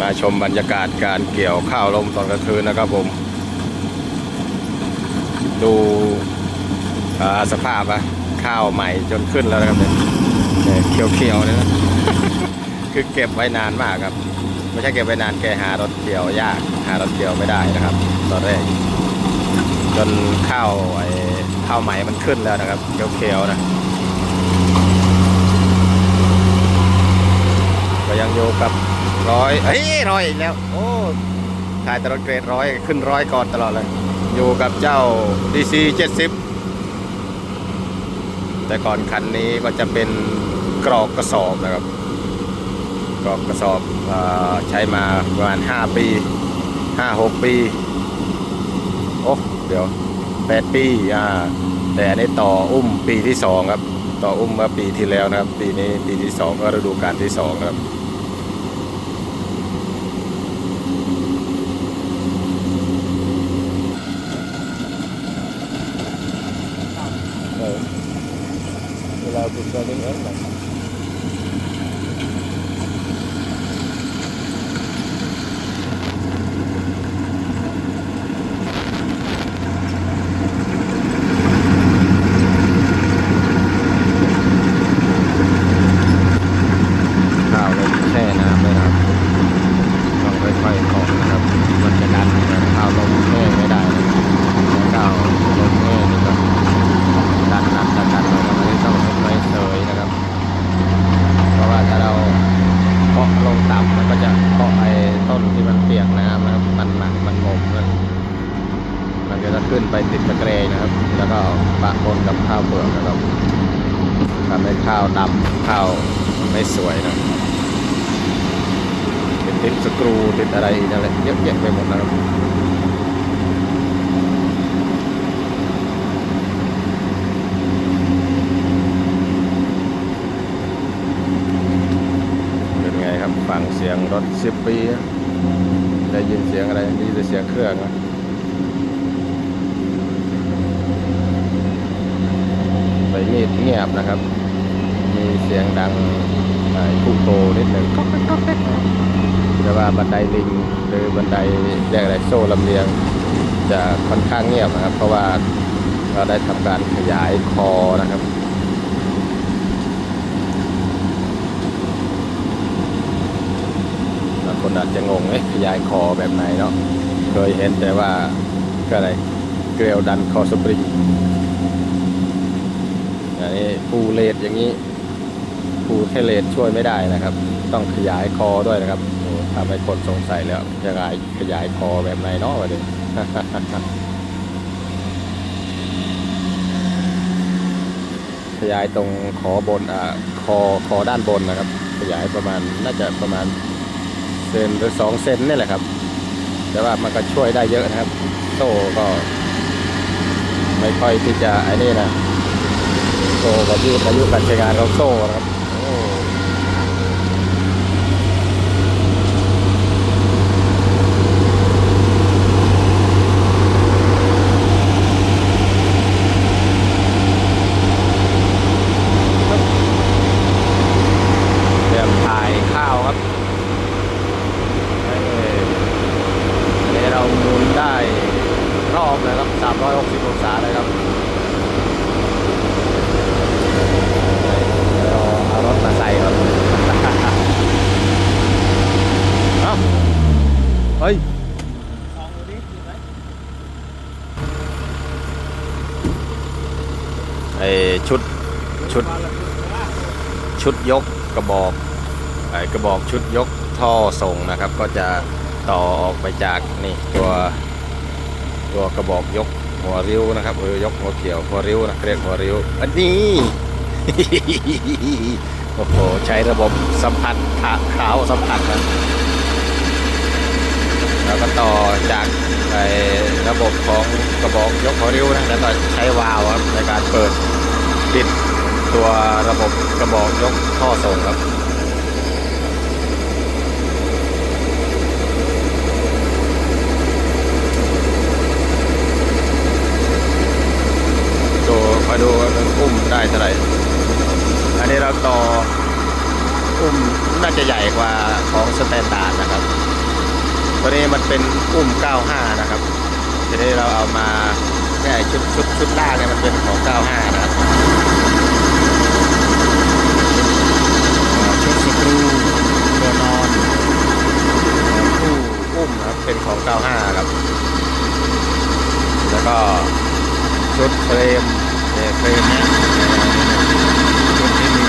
มาชมบรรยากาศการเกี่ยวข้าวลมตอนกลางคืนนะครับผม ดูสภาพอะข้าวใหม่จนขึ้นแล้วนะครับเนี่ยเนี่ยเขียวๆเนี่ยนะคือเก็บไว้นานมากครับไม่ใช่เก็บไว้นานแกหารถเกี่ยวยาก หารถเกี่ยวไม่ได้นะครับ ตอนแรก จนข้าวไอ้ข้าวใหม่มันขึ้นแล้วนะครับเขียวๆนะ ก็ยังอยู่กับร้อยเฮ้ยร้อยอีกแล้ว โอ้ถ่ายแตรถเกรดร้อยขึ้นร้อยก่อนตลอดเลย อยู่กับเจ้า DC 70 แต่ก่อนคันนี้ก็จะเป็นกรอกกระสอบนะครับ กรอกกระสอบออใช้มาประมาณ 5 ปี 5-6 ปี โอ้เดี๋ยว 8 ปีอ่าแต่อันนี้ต่ออุ้มปีที่ 2 ครับ ต่ออุ้มเมื่อปีที่แล้วนะครับ ปีนี้ปีที่ 2 ก็ฤดูกาลที่ 2 ครับ เวลา คุณก็เล่นเองนะข้าวลงแช่น้ำเลยนะครับต้องค่อยๆกรอกนะครับ มันจะดันนะครับข้าวลงแช่ไม่ได้นะครับข้าวลงแช่นี่ก็ ดันดันดันดันลงมาไม่ต้องไม่เสยนะครับ เพราะว่าถ้าเราเคาะลงต่ำมันก็จะเคาะไอ้ต้นที่มันเปียกน้ำนะครับ มัน หนักมันงมมันก็จะขึ้นไปติดตะเกรงนะครับ แล้วก็ปะปนกับข้าวเปลือกนะครับทำให้ข้าวดำข้าวไม่สวยนะติดติดสกรูติดอะไรอีกนั่นแหละเยอะแยะไปหมดนะครับเป็นไงครับฟังเสียงรถสิบปีนะ ได้ยินเสียงอะไรได้ยินแต่เสียงเครื่องนะไปมีดเงียบนะครับ มีเสียงดังคู่โตนิดหนึ่งแก๊กก๊อกแก๊กแต่ว่าบันไดลิงหรือบันไดแยกอะไรโซ่ลำเลียง จะค่อนข้างเงียบนะครับ เพราะว่าเราได้ทำการขยายคอนะครับ บาง คนอาจจะงงเอ๊ะขยายคอแบบไหนเนาะเคยเห็นแต่ว่าก็อะไรเกลียวดันคอสปริงอันนี้ปูเลดอย่างนี้ปูแค่เลดช่วยไม่ได้นะครับ ต้องขยายคอด้วยนะครับทำให้คนสงสัยแล้วจะขยายขยายคอแบบไหนเนาะวะเดี๋ยขยายตรงคอบนอ่าคอคอด้านบนนะครับ ขยายประมาณน่าจะประมาณ ซนหรือสองเซนนี่แหละครับ แต่ว่ามันก็ช่วยได้เยอะนะครับ โซ่ก็ ไม่ค่อยที่จะไอ้นี่นะโซ่ก็ยืดอายุการใช้งานของโซ่นะครับโอ้เตรียมถ่ายข้าวครับ อันนี้เราหมุนได้รอบเลยครับ 360 องศาเลยครับเราเอารถมาใส่ครับ เอ้าเฮ้ย ไอชุด ชุด ชุดยกกระบอกไอกระบอกชุดยกท่อส่งนะครับ ก็จะต่อออกไปจากนี่ตัวตัวกระบอกยกหัวริ้วนะครับเออยกหัวเขียวหัวริ้วนะเรียกหัวริ้วอันนี้โอ้โหใช้ระบบสัมผัสขาขาวสัมผัสนะแล้วก็ต่อจากไอระบบของกระบอกยกหัวริ้วนะแล้วก็ใช้วาล์วครับในการเปิดปิด ตัวระบบกระบอกยกท่อส่งครับดูมาดูอุ้มได้เท่าไหร่อันนี้เราต่ออุ้มน่าจะใหญ่กว่าของสแตนดาร์ดนะครับ ตัวนี้มันเป็นอุ้ม 95 นะครับทีนี้เราเอามาเนี่ชุดชุดชุดล่างเนี่ยมันเป็นของ 95 นะครับอ่าชุดสกรูตัวนอนคู่อุ้มนะครับ เป็นของ 95 ครับ แล้วก็ชุดเฟรมเนี่ยเฟรมนี่ยชุดที่มี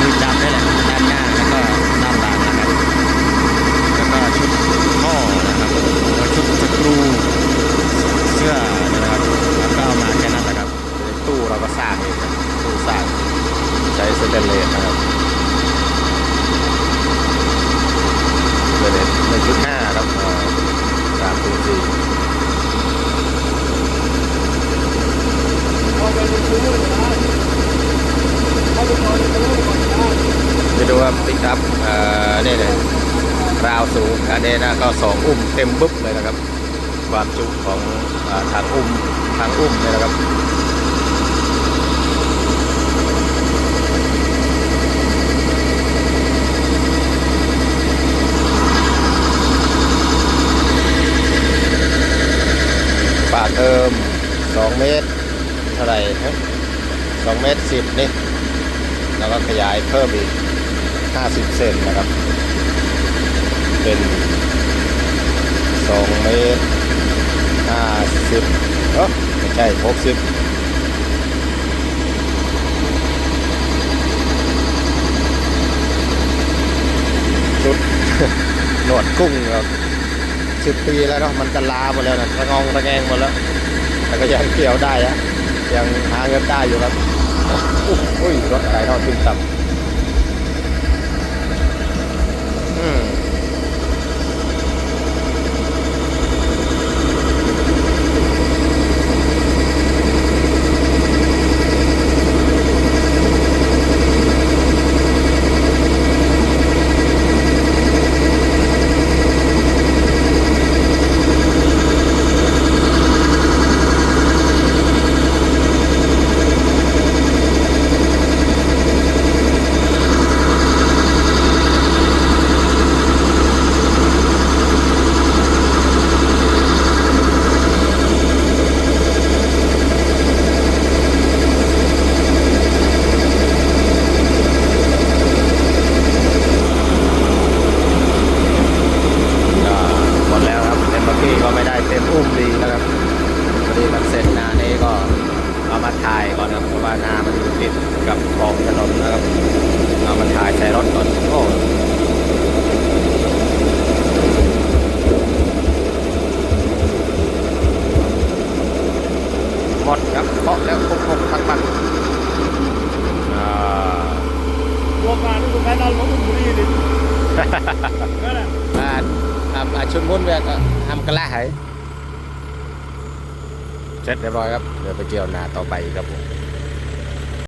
มือจับนี่แหละด้านหน้าแล้วก็ด้านหลังนะครับ แล้วก็ชุดท่อนะครับแล้วชุดสกรูเสื้อนะครับแล้วก็เอามาแค่นั้นนะครับ ตู้เราก็สร้างเองครับตู้สร้างใช้สเตนเลสนะครับสเตนเลส หนึ่งจุดห้าครับสามถึงสี่ไปดูว่าปิกอัพเอ่อนี่เลยราวสูงอันนี้นะก็สองอุ้มเต็มบึ๊บเลยนะครับ ความจุของทางอุ้มทางอุ้มเนี่ยนะครับ เทอม2 เมตรเท่าไหร่ฮะ2เมตร10นี่ แล้วก็ขยายเพิ่มอีก 50 เซนนะครับ เป็น 2 เมตร 50เออไม่ใช่ 60ชุดหนวดกุ้งครับ สิบปีแล้วเนาะมันจะลาหมดแล้วนะระงองระแงงหมดแล้ว แต่ก็ยังเกี่ยวได้อะยังหาเงินได้อยู่ครับอุ๊ยอุ้ยรถไก่ทอดขึ้นต่ำอืมก็หมดแล้วครับเต็มบักกี้ก็ไม่ได้เต็มอุ้มดีนะครับพอดีมันเสร็จนานี้ก็เอามาถ่าย ก่อนนะครับเพราะว่านามันอยู่ติดกับขอบถนนนะครับเอามาถ่ายใส่รถก่อนโอ้หมดครับเคาะแล้วคุกคุกพักพักอ่าตัวการนี่ตัวการดันองบุรีดิ นั่นแหละ อ่าทำอาชุนมุ่นเวียก็ทำกระละหาย เสร็จเรียบร้อยครับเดี๋ยวไปเกี่ยวนาต่อไปครับผม